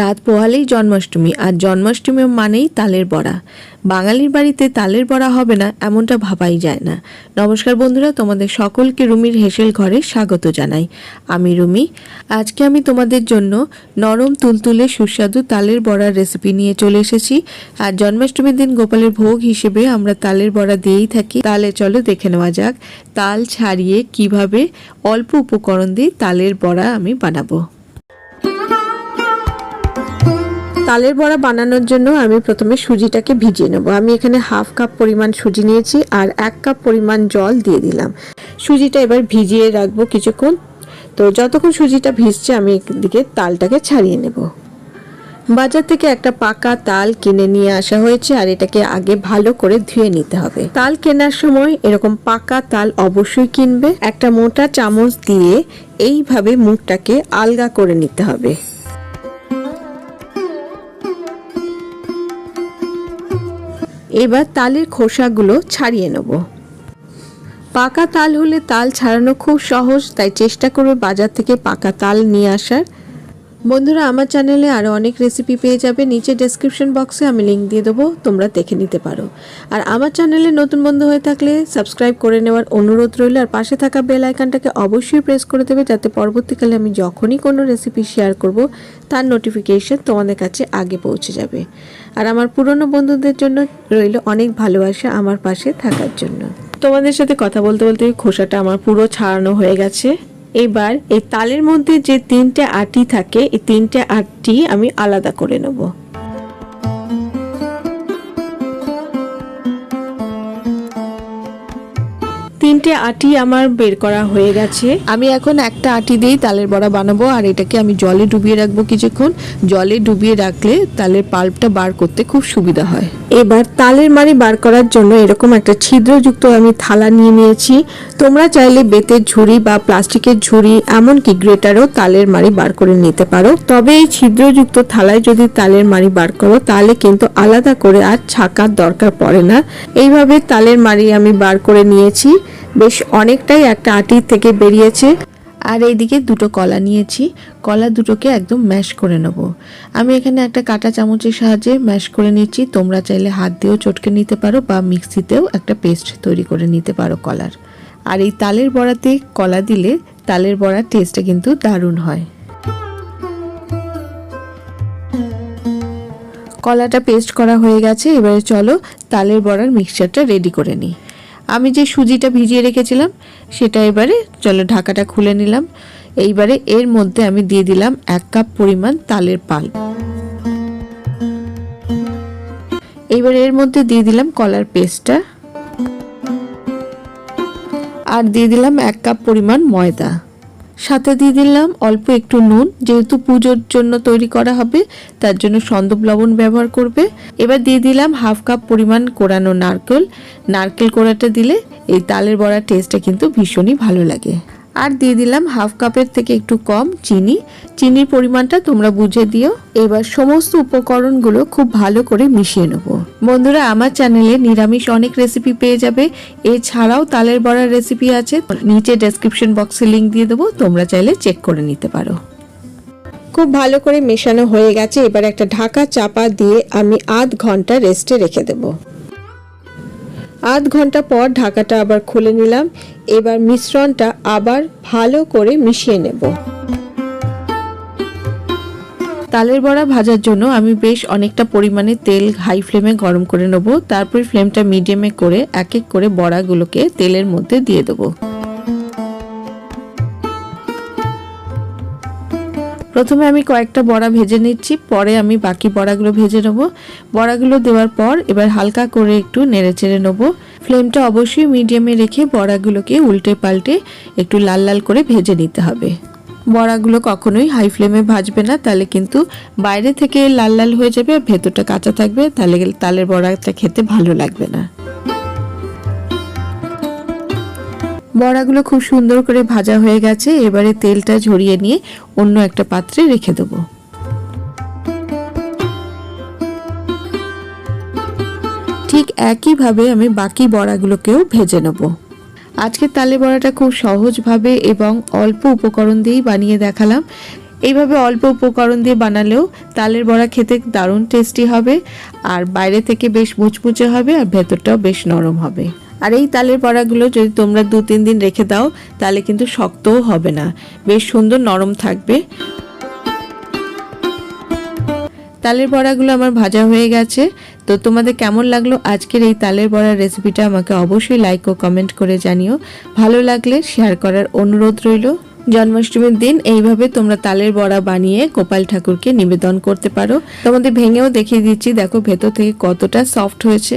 রাত পোহালেই জন্মাষ্টমী, আর জন্মাষ্টমী মানেই তালের বড়া। বাঙালির বাড়িতে তালের বড়া হবে না, এমনটা ভাবাই যায় না। নমস্কার বন্ধুরা, তোমাদের সকলকে রুমির হেসেল ঘরে স্বাগত জানাই। আমি রুমি, আজকে আমি তোমাদের জন্য নরম তুলতুলে সুস্বাদু তালের বড়ার রেসিপি নিয়ে চলে এসেছি। আর জন্মাষ্টমীর দিন গোপালের ভোগ হিসেবে আমরা তালের বড়া দিয়েই থাকি। তাহলে চলো দেখে নেওয়া যাক, তাল ছাড়িয়ে কীভাবে অল্প উপকরণ দিয়ে তালের বড়া আমি বানাবো। তালের বড়া বানানোর জন্য আমি প্রথমে সুজিটাকে ভিজিয়ে নেব। আমি এখানে হাফ কাপ পরিমাণ সুজি নিয়েছি আর এক কাপ পরিমাণ জল দিয়ে দিলাম। সুজিটা এবার ভিজিয়ে রাখব কিছুক্ষণ। তো যতক্ষণ সুজিটা ভিজছে, আমি এদিকে তালটাকে ছাড়িয়ে নেব। বাজার থেকে একটা পাকা তাল কিনে নিয়ে আসা হয়েছে আর এটাকে আগে ভালো করে ধুয়ে নিতে হবে। তাল কেনার সময় এরকম পাকা তাল অবশ্যই কিনবে। একটা মোটা চামচ দিয়ে এইভাবে মুখটাকে আলগা করে নিতে হবে। এবার তালের খোসাগুলো ছাড়িয়ে নেব। পাকা তাল হলে তাল ছাড়ানো খুব সহজ, তাই চেষ্টা করবে বাজার থেকে পাকা তাল নিয়ে আসার। বন্ধুরা, আমার চ্যানেলে আরও অনেক রেসিপি পেয়ে যাবে। নিচে ডেসক্রিপশন বক্সে আমি লিঙ্ক দিয়ে দেবো, তোমরা দেখে নিতে পারো। আর আমার চ্যানেলে নতুন বন্ধু হয়ে থাকলে সাবস্ক্রাইব করে নেওয়ার অনুরোধ রইল। আর পাশে থাকা বেল আইকনটাকে অবশ্যই প্রেস করে দেবে, যাতে পরবর্তীকালে আমি যখনই কোনো রেসিপি শেয়ার করব, তার নোটিফিকেশন তোমাদের কাছে আগে পৌঁছে যাবে। আর আমার পুরনো বন্ধুদের জন্য রইল অনেক ভালোবাসা আমার পাশে থাকার জন্য। তোমাদের সাথে কথা বলতে বলতে খোসাটা আমার পুরো ছাড়ানো হয়ে গেছে। এবার এই তালের মধ্যে যে তিনটে আটি থাকে, এই তিনটে আটি আমি আলাদা করে নেব। তিনটে আটি আমার বের করা হয়ে গেছে। আমি এখন একটা আটি দিয়েই তালের বড়া বানাবো আর এটাকে আমি জলে ডুবিয়ে রাখব কিছুক্ষণ। জলে ডুবিয়ে রাখলে তালের পাল্পটা বার করতে খুব সুবিধা হয়। এবার তালের মারি বার করার জন্য এরকম একটা ছিদ্রযুক্ত আমি থালা নিয়ে নিয়েছি। তোমরা চাইলে বেতের ঝুড়ি বা প্লাস্টিকের ঝুড়ি এমনকি গ্রেটারও তালের মারি বার করে নিতে পারো। তবে এই ছিদ্রযুক্ত থালায় যদি তালের মারি বার করো তাহলে কিন্তু আলাদা করে আর ছাকার দরকার পড়ে না। এইভাবে তালের মারি আমি বার করে নিয়েছি। বেশ অনেকটাই একটা আটি থেকে বেরিয়েছে। আর এইদিকে দুটো কলা নিয়েছি। কলা দুটোকে একদম ম্যাশ করে নেব। আমি এখানে একটা কাঁটা চামচের সাহায্যে ম্যাশ করে নিচ্ছি। তোমরা চাইলে হাত দিয়েও চটকে নিতে পারো বা মিক্সিতেও একটা পেস্ট তৈরি করে নিতে পারো কলার। আর এই তালের বড়াতে কলা দিলে তালের বড়ার টেস্টটা কিন্তু দারুণ হয়। কলাটা পেস্ট করা হয়ে গেছে। এবারে চলো তালের বড়ার মিক্সচারটা রেডি করে নিই। আমি যে সুজিটা ভিজিয়ে রেখেছিলাম, সেটা এবারে, চলো ঢাকাটা খুলে নিলাম। এইবারে এর মধ্যে আমি দিয়ে দিলাম এক কাপ পরিমাণ তালের পাল। এইবারে এর মধ্যে দিয়ে দিলাম কলার পেস্টটা। আর দিয়ে দিলাম এক কাপ পরিমাণ ময়দা। সাথে দিয়ে দিলাম অল্প একটু নুন। যেহেতু পুজোর জন্য তৈরি করা হবে, তার জন্য সন্দব লবণ ব্যবহার করবে। এবার দিয়ে দিলাম হাফ কাপ পরিমাণ কোরানো নারকেল। নারকেল কোড়াটা দিলে এই তালের বড়ার টেস্টটা কিন্তু ভীষণই ভালো লাগে। আর দিয়ে দিলাম হাফ কাপের থেকে একটু কম চিনি। চিনির পরিমাণটা তোমরা বুঝে দিও। এবার সমস্ত উপকরণগুলো খুব ভালো করে মিশিয়ে নেব। বন্ধুরা, আমার চ্যানেলে নিরামিষ অনেক রেসিপি পেয়ে যাবে। এছাড়াও তালের বড়ার রেসিপি আছে। নিচে ডেসক্রিপশন বক্সে লিংক দিয়ে দেবো। তোমরা চাইলে চেক করে নিতে পারো। খুব ভালো করে মেশানো হয়ে গেছে। এবার একটা ঢাকা চাপা দিয়ে আমি আধ ঘণ্টা রেস্টে রেখে দেবো। আধ ঘণ্টা পর ঢাকাটা আবার খুলে নিলাম। এবার মিশ্রণটা আবার ভালো করে মিশিয়ে নেব। তালের বড়া ভাজার জন্য আমি বেশ অনেকটা পরিমাণে তেল হাই ফ্লেমে গরম করে নেব। তারপরে ফ্লেমটা মিডিয়ামে করে এক এক করে বড়াগুলোকে তেলের মধ্যে দিয়ে দেবো। প্রথমে আমি কয়েকটা বড়া ভেজে নিচ্ছি, পরে আমি বাকি বড়াগুলো ভেজে নেব। বড়াগুলো দেওয়ার পর এবার হালকা করে একটু নেড়ে চেড়ে নেব। ফ্লেমটা অবশ্যই মিডিয়ামে রেখে বড়াগুলোকে উল্টে পাল্টে একটু লাল লাল করে ভেজে নিতে হবে। বড়াগুলো কখনোই হাই ফ্লেমে ভাজবে না, তাহলে কিন্তু বাইরে থেকে লাল লাল হয়ে যাবে আর ভেতরটা কাঁচা থাকবে, তাহলে তালের বড়াটা খেতে ভালো লাগবে না। বড়াগুলো খুব সুন্দর করে ভাজা হয়ে গেছে। এবারে তেলটা ঝরিয়ে নিয়ে অন্য একটা পাত্রে রেখে দেবো। ঠিক একইভাবে আমি বাকি বড়াগুলোকেও ভেজে নেব। আজকে তালে বড়াটা খুব সহজভাবে এবং অল্প উপকরণ দিয়েই বানিয়ে দেখালাম। এইভাবে অল্প উপকরণ দিয়ে বানালেও তালের বড়া খেতে দারুণ টেস্টি হবে, আর বাইরে থেকে বেশ মুচমুচে হবে আর ভেতরটাও বেশ নরম হবে। আর এই তালের বড়াগুলো যদি তোমরা দু, তিন দিন রেখে দাও, তাহলে কিন্তু শক্তও হবে না। বেশ সুন্দর নরম থাকবে। তালের বড়াগুলো আমার ভাজা হয়ে গেছে। তো তোমাদের কেমন লাগল আজকের এই তালের বড়ার রেসিপিটা আমাকে অবশ্যই লাইক ও কমেন্ট করে জানিও। ভালো লাগলে শেয়ার করার অনুরোধ রইল। জন্মাষ্টমীর দিন এইভাবে তোমরা তালের বড়া বানিয়ে গোপাল ঠাকুরকে নিবেদন করতে পারো। তোমাদের ভেঙেও দেখিয়ে দিচ্ছি, দেখো ভেতর থেকে কতটা সফট হয়েছে।